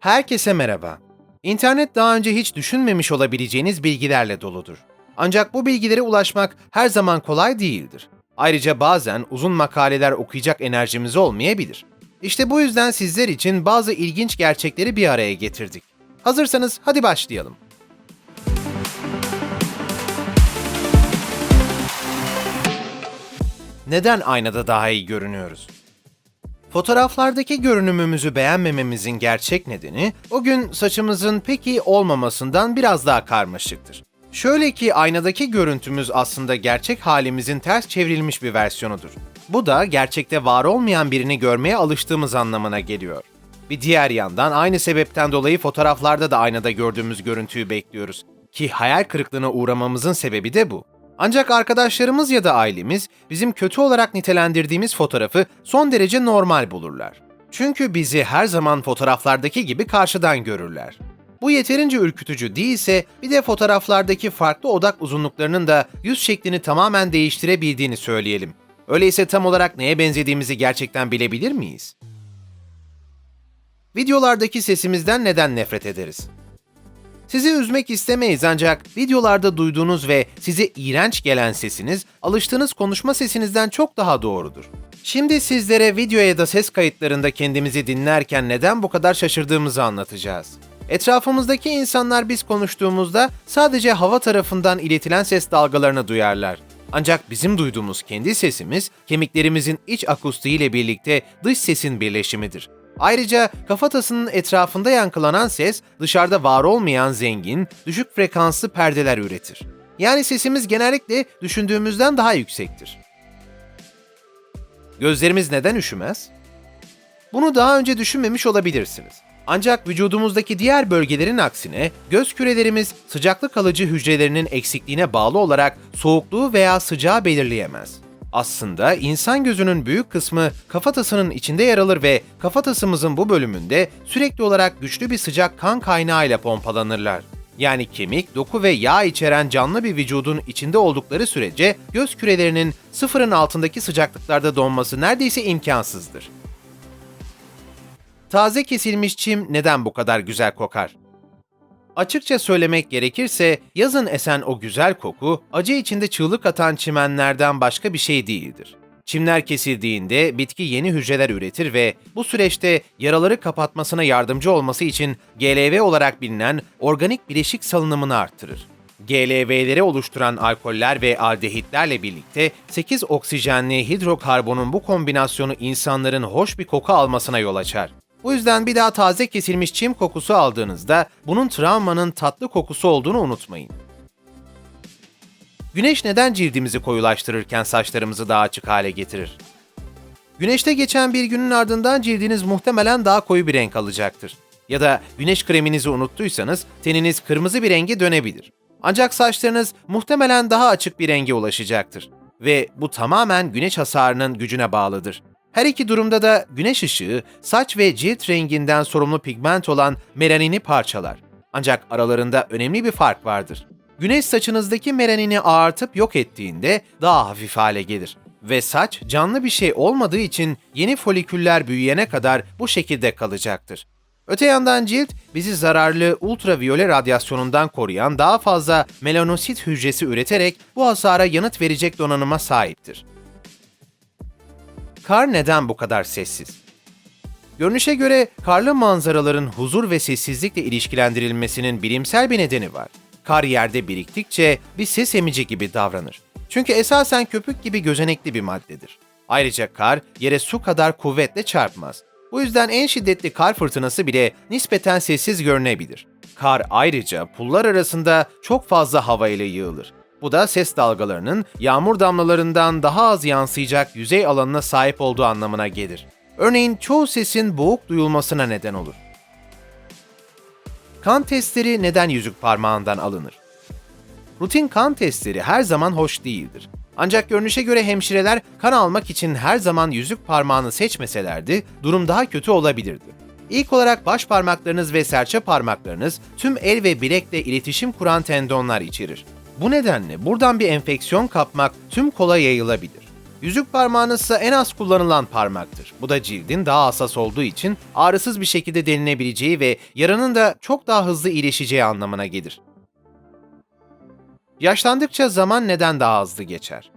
Herkese merhaba. İnternet daha önce hiç düşünmemiş olabileceğiniz bilgilerle doludur. Ancak bu bilgilere ulaşmak her zaman kolay değildir. Ayrıca bazen uzun makaleler okuyacak enerjimiz olmayabilir. İşte bu yüzden sizler için bazı ilginç gerçekleri bir araya getirdik. Hazırsanız hadi başlayalım. Neden aynada daha iyi görünüyoruz? Fotoğraflardaki görünümümüzü beğenmememizin gerçek nedeni o gün saçımızın pek iyi olmamasından biraz daha karmaşıktır. Şöyle ki aynadaki görüntümüz aslında gerçek halimizin ters çevrilmiş bir versiyonudur. Bu da gerçekte var olmayan birini görmeye alıştığımız anlamına geliyor. Bir diğer yandan aynı sebepten dolayı fotoğraflarda da aynada gördüğümüz görüntüyü bekliyoruz. Ki hayal kırıklığına uğramamızın sebebi de bu. Ancak arkadaşlarımız ya da ailemiz bizim kötü olarak nitelendirdiğimiz fotoğrafı son derece normal bulurlar. Çünkü bizi her zaman fotoğraflardaki gibi karşıdan görürler. Bu yeterince ürkütücü değilse bir de fotoğraflardaki farklı odak uzunluklarının da yüz şeklini tamamen değiştirebildiğini söyleyelim. Öyleyse tam olarak neye benzediğimizi gerçekten bilebilir miyiz? Videolardaki sesimizden neden nefret ederiz? Sizi üzmek istemeyiz ancak videolarda duyduğunuz ve size iğrenç gelen sesiniz alıştığınız konuşma sesinizden çok daha doğrudur. Şimdi sizlere video ya da ses kayıtlarında kendimizi dinlerken neden bu kadar şaşırdığımızı anlatacağız. Etrafımızdaki insanlar biz konuştuğumuzda sadece hava tarafından iletilen ses dalgalarını duyarlar. Ancak bizim duyduğumuz kendi sesimiz kemiklerimizin iç akustiği ile birlikte dış sesin birleşimidir. Ayrıca kafatasının etrafında yankılanan ses dışarıda var olmayan zengin, düşük frekanslı perdeler üretir. Yani sesimiz genellikle düşündüğümüzden daha yüksektir. Gözlerimiz neden üşümez? Bunu daha önce düşünmemiş olabilirsiniz. Ancak vücudumuzdaki diğer bölgelerin aksine göz kürelerimiz sıcaklık alıcı hücrelerinin eksikliğine bağlı olarak soğukluğu veya sıcağı belirleyemez. Aslında insan gözünün büyük kısmı kafatasının içinde yer alır ve kafatasımızın bu bölümünde sürekli olarak güçlü bir sıcak kan kaynağıyla pompalanırlar. Yani kemik, doku ve yağ içeren canlı bir vücudun içinde oldukları sürece göz kürelerinin sıfırın altındaki sıcaklıklarda donması neredeyse imkansızdır. Taze kesilmiş çim neden bu kadar güzel kokar? Açıkça söylemek gerekirse yazın esen o güzel koku acı içinde çığlık atan çimenlerden başka bir şey değildir. Çimler kesildiğinde bitki yeni hücreler üretir ve bu süreçte yaraları kapatmasına yardımcı olması için GLV olarak bilinen organik bileşik salınımını arttırır. GLV'leri oluşturan alkoller ve aldehitlerle birlikte 8 oksijenli hidrokarbonun bu kombinasyonu insanların hoş bir koku almasına yol açar. Bu yüzden bir daha taze kesilmiş çim kokusu aldığınızda bunun travmanın tatlı kokusu olduğunu unutmayın. Güneş neden cildimizi koyulaştırırken saçlarımızı daha açık hale getirir? Güneşte geçen bir günün ardından cildiniz muhtemelen daha koyu bir renk alacaktır. Ya da güneş kreminizi unuttuysanız teniniz kırmızı bir renge dönebilir. Ancak saçlarınız muhtemelen daha açık bir renge ulaşacaktır. Ve bu tamamen güneş hasarının gücüne bağlıdır. Her iki durumda da güneş ışığı saç ve cilt renginden sorumlu pigment olan melanini parçalar. Ancak aralarında önemli bir fark vardır. Güneş saçınızdaki melanini ağartıp yok ettiğinde daha hafif hale gelir. Ve saç canlı bir şey olmadığı için yeni foliküller büyüyene kadar bu şekilde kalacaktır. Öte yandan cilt bizi zararlı ultraviyole radyasyonundan koruyan daha fazla melanosit hücresi üreterek bu hasara yanıt verecek donanıma sahiptir. Kar neden bu kadar sessiz? Görünüşe göre karlı manzaraların huzur ve sessizlikle ilişkilendirilmesinin bilimsel bir nedeni var. Kar yerde biriktikçe bir ses emici gibi davranır. Çünkü esasen köpük gibi gözenekli bir maddedir. Ayrıca kar yere su kadar kuvvetle çarpmaz. Bu yüzden en şiddetli kar fırtınası bile nispeten sessiz görünebilir. Kar ayrıca pullar arasında çok fazla hava ile yığılır. Bu da ses dalgalarının yağmur damlalarından daha az yansıyacak yüzey alanına sahip olduğu anlamına gelir. Örneğin çoğu sesin boğuk duyulmasına neden olur. Kan testleri neden yüzük parmağından alınır? Rutin kan testleri her zaman hoş değildir. Ancak görünüşe göre hemşireler kan almak için her zaman yüzük parmağını seçmeselerdi durum daha kötü olabilirdi. İlk olarak baş parmaklarınız ve serçe parmaklarınız tüm el ve bilekle iletişim kuran tendonlar içerir. Bu nedenle buradan bir enfeksiyon kapmak tüm kola yayılabilir. Yüzük parmağınız ise en az kullanılan parmaktır. Bu da cildin daha hassas olduğu için ağrısız bir şekilde delinebileceği ve yaranın da çok daha hızlı iyileşeceği anlamına gelir. Yaşlandıkça zaman neden daha hızlı geçer?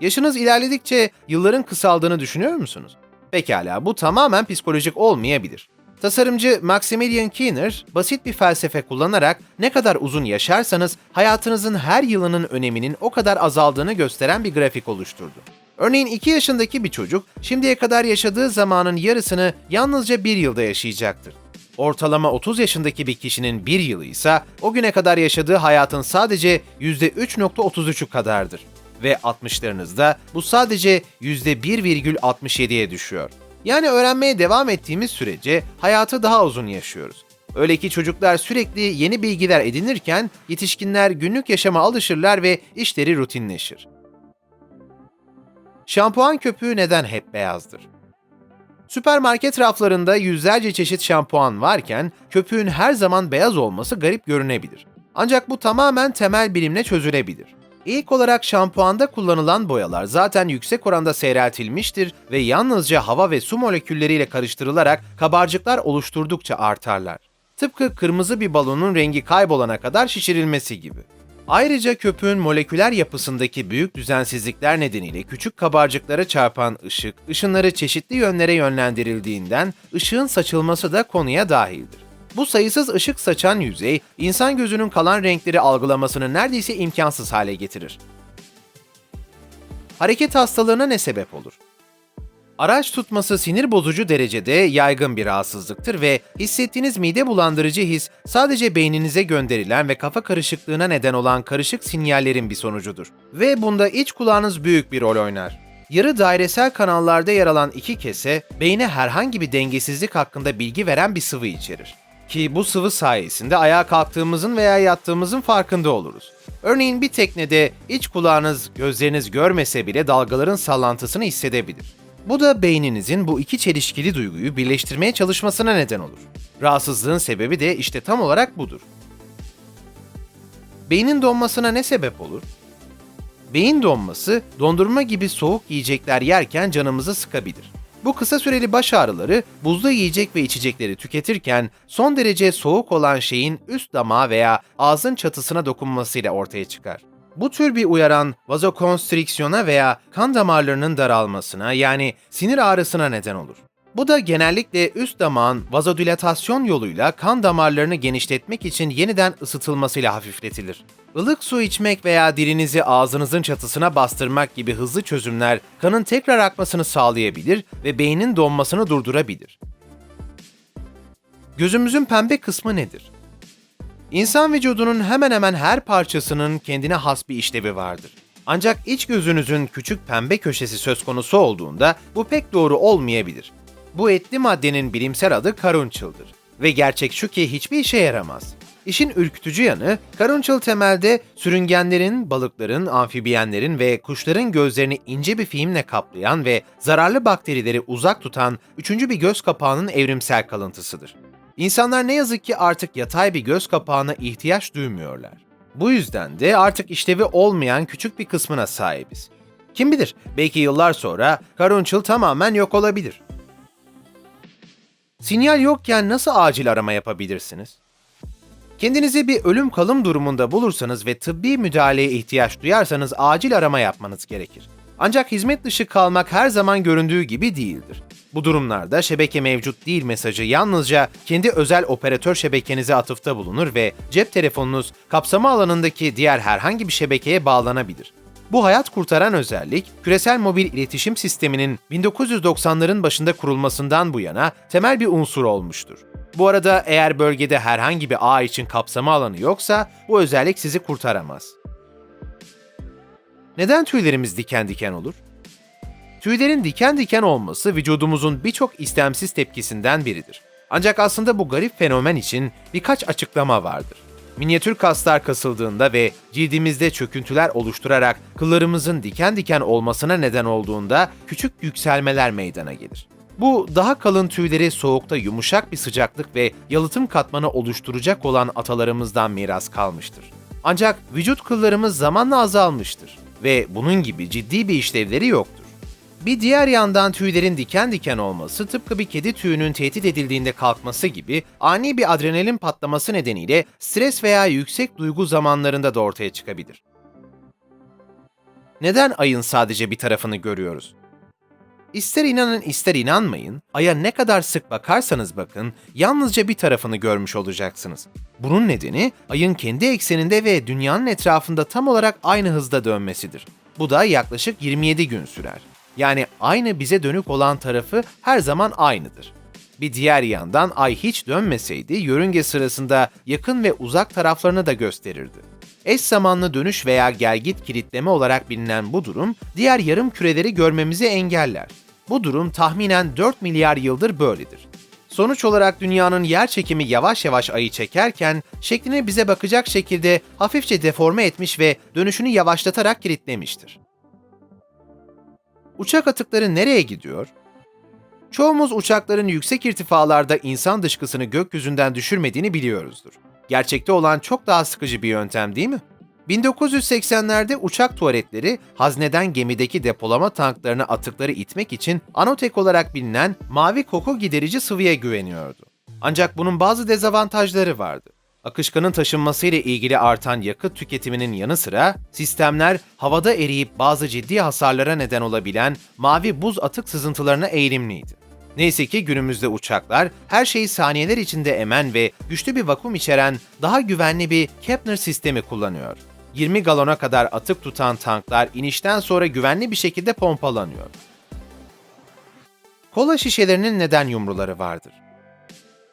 Yaşınız ilerledikçe yılların kısaldığını düşünüyor musunuz? Pekala, bu tamamen psikolojik olmayabilir. Tasarımcı Maximilian Keener, basit bir felsefe kullanarak ne kadar uzun yaşarsanız hayatınızın her yılının öneminin o kadar azaldığını gösteren bir grafik oluşturdu. Örneğin 2 yaşındaki bir çocuk şimdiye kadar yaşadığı zamanın yarısını yalnızca bir yılda yaşayacaktır. Ortalama 30 yaşındaki bir kişinin bir yılı ise o güne kadar yaşadığı hayatın sadece %3.33'ü kadardır. Ve 60'larınızda bu sadece %1,67'ye düşüyor. Yani öğrenmeye devam ettiğimiz sürece hayatı daha uzun yaşıyoruz. Öyle ki çocuklar sürekli yeni bilgiler edinirken yetişkinler günlük yaşama alışırlar ve işleri rutinleşir. Şampuan köpüğü neden hep beyazdır? Süpermarket raflarında yüzlerce çeşit şampuan varken köpüğün her zaman beyaz olması garip görünebilir. Ancak bu tamamen temel bilimle çözülebilir. İlk olarak şampuanda kullanılan boyalar zaten yüksek oranda seyreltilmiştir ve yalnızca hava ve su molekülleriyle karıştırılarak kabarcıklar oluşturdukça artarlar. Tıpkı kırmızı bir balonun rengi kaybolana kadar şişirilmesi gibi. Ayrıca köpüğün moleküler yapısındaki büyük düzensizlikler nedeniyle küçük kabarcıklara çarpan ışık, ışınları çeşitli yönlere yönlendirildiğinden ışığın saçılması da konuya dahildir. Bu sayısız ışık saçan yüzey, insan gözünün kalan renkleri algılamasını neredeyse imkansız hale getirir. Hareket hastalığına ne sebep olur? Araç tutması sinir bozucu derecede yaygın bir rahatsızlıktır ve hissettiğiniz mide bulandırıcı his sadece beyninize gönderilen ve kafa karışıklığına neden olan karışık sinyallerin bir sonucudur. Ve bunda iç kulağınız büyük bir rol oynar. Yarı dairesel kanallarda yer alan iki kese, beyne herhangi bir dengesizlik hakkında bilgi veren bir sıvı içerir. Ki bu sıvı sayesinde ayağa kalktığımızın veya yattığımızın farkında oluruz. Örneğin bir teknede iç kulağınız, gözleriniz görmese bile dalgaların sallantısını hissedebilir. Bu da beyninizin bu iki çelişkili duyguyu birleştirmeye çalışmasına neden olur. Rahatsızlığın sebebi de işte tam olarak budur. Beynin donmasına ne sebep olur? Beyin donması, dondurma gibi soğuk yiyecekler yerken canımızı sıkabilir. Bu kısa süreli baş ağrıları buzlu yiyecek ve içecekleri tüketirken son derece soğuk olan şeyin üst damağa veya ağzın çatısına dokunmasıyla ortaya çıkar. Bu tür bir uyaran vazokonstriksiyona veya kan damarlarının daralmasına yani sinir ağrısına neden olur. Bu da genellikle üst damağın vazodilatasyon yoluyla kan damarlarını genişletmek için yeniden ısıtılmasıyla hafifletilir. Ilık su içmek veya dilinizi ağzınızın çatısına bastırmak gibi hızlı çözümler kanın tekrar akmasını sağlayabilir ve beynin donmasını durdurabilir. Gözümüzün pembe kısmı nedir? İnsan vücudunun hemen hemen her parçasının kendine has bir işlevi vardır. Ancak iç gözünüzün küçük pembe köşesi söz konusu olduğunda bu pek doğru olmayabilir. Bu etli maddenin bilimsel adı karunçıldır. Ve gerçek şu ki hiçbir işe yaramaz. İşin ürkütücü yanı, karunçıl temelde sürüngenlerin, balıkların, amfibiyenlerin ve kuşların gözlerini ince bir filmle kaplayan ve zararlı bakterileri uzak tutan üçüncü bir göz kapağının evrimsel kalıntısıdır. İnsanlar ne yazık ki artık yatay bir göz kapağına ihtiyaç duymuyorlar. Bu yüzden de artık işlevi olmayan küçük bir kısmına sahibiz. Kim bilir, belki yıllar sonra karunçıl tamamen yok olabilir. Sinyal yokken nasıl acil arama yapabilirsiniz? Kendinizi bir ölüm kalım durumunda bulursanız ve tıbbi müdahaleye ihtiyaç duyarsanız acil arama yapmanız gerekir. Ancak hizmet dışı kalmak her zaman göründüğü gibi değildir. Bu durumlarda şebeke mevcut değil mesajı yalnızca kendi özel operatör şebekenize atıfta bulunur ve cep telefonunuz kapsama alanındaki diğer herhangi bir şebekeye bağlanabilir. Bu hayat kurtaran özellik, küresel mobil iletişim sisteminin 1990'ların başında kurulmasından bu yana temel bir unsur olmuştur. Bu arada eğer bölgede herhangi bir ağ için kapsama alanı yoksa bu özellik sizi kurtaramaz. Neden tüylerimiz diken diken olur? Tüylerin diken diken olması vücudumuzun birçok istemsiz tepkisinden biridir. Ancak aslında bu garip fenomen için birkaç açıklama vardır. Minyatür kaslar kasıldığında ve cildimizde çöküntüler oluşturarak kıllarımızın diken diken olmasına neden olduğunda küçük yükselmeler meydana gelir. Bu daha kalın tüyleri soğukta yumuşak bir sıcaklık ve yalıtım katmanı oluşturacak olan atalarımızdan miras kalmıştır. Ancak vücut kıllarımız zamanla azalmıştır. ve bunun gibi ciddi bir işlevleri yoktur. Bir diğer yandan tüylerin diken diken olması tıpkı bir kedi tüyünün tehdit edildiğinde kalkması gibi ani bir adrenalin patlaması nedeniyle stres veya yüksek duygu zamanlarında da ortaya çıkabilir. Neden ayın sadece bir tarafını görüyoruz? İster inanın ister inanmayın, aya ne kadar sık bakarsanız bakın, yalnızca bir tarafını görmüş olacaksınız. Bunun nedeni ayın kendi ekseninde ve dünyanın etrafında tam olarak aynı hızda dönmesidir. Bu da yaklaşık 27 gün sürer. Yani aynı bize dönük olan tarafı her zaman aynıdır. Bir diğer yandan ay hiç dönmeseydi yörünge sırasında yakın ve uzak taraflarını da gösterirdi. Eş zamanlı dönüş veya gelgit kilitleme olarak bilinen bu durum diğer yarım küreleri görmemizi engeller. Bu durum tahminen 4 milyar yıldır böyledir. Sonuç olarak dünyanın yer çekimi yavaş yavaş ayı çekerken şeklini bize bakacak şekilde hafifçe deforme etmiş ve dönüşünü yavaşlatarak kilitlemiştir. Uçak atıkları nereye gidiyor? Çoğumuz uçakların yüksek irtifalarda insan dışkısını gökyüzünden düşürmediğini biliyoruzdur. Gerçekte olan çok daha sıkıcı bir yöntem değil mi? 1980'lerde uçak tuvaletleri hazneden gemideki depolama tanklarına atıkları itmek için anotek olarak bilinen mavi koku giderici sıvıya güveniyordu. Ancak bunun bazı dezavantajları vardı. Akışkanın taşınmasıyla ilgili artan yakıt tüketiminin yanı sıra sistemler havada eriyip bazı ciddi hasarlara neden olabilen mavi buz atık sızıntılarına eğilimliydi. Neyse ki günümüzde uçaklar her şeyi saniyeler içinde emen ve güçlü bir vakum içeren daha güvenli bir Kepler sistemi kullanıyor. 20 galona kadar atık tutan tanklar inişten sonra güvenli bir şekilde pompalanıyor. Kola şişelerinin neden yumruları vardır?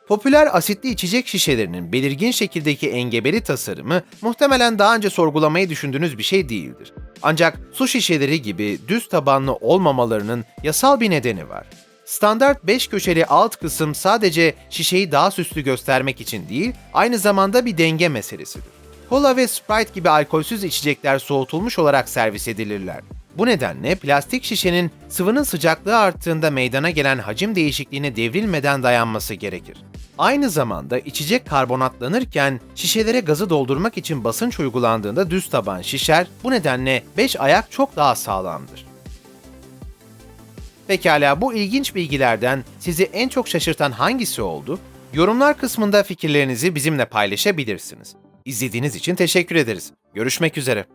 Popüler asitli içecek şişelerinin belirgin şekildeki engebeli tasarımı muhtemelen daha önce sorgulamayı düşündüğünüz bir şey değildir. Ancak su şişeleri gibi düz tabanlı olmamalarının yasal bir nedeni var. Standart 5 köşeli alt kısım sadece şişeyi daha süslü göstermek için değil, aynı zamanda bir denge meselesidir. Kola ve Sprite gibi alkolsüz içecekler soğutulmuş olarak servis edilirler. Bu nedenle plastik şişenin sıvının sıcaklığı arttığında meydana gelen hacim değişikliğine devrilmeden dayanması gerekir. Aynı zamanda içecek karbonatlanırken şişelere gazı doldurmak için basınç uygulandığında düz taban şişer, bu nedenle 5 ayak çok daha sağlamdır. Pekala bu ilginç bilgilerden sizi en çok şaşırtan hangisi oldu? Yorumlar kısmında fikirlerinizi bizimle paylaşabilirsiniz. İzlediğiniz için teşekkür ederiz. Görüşmek üzere.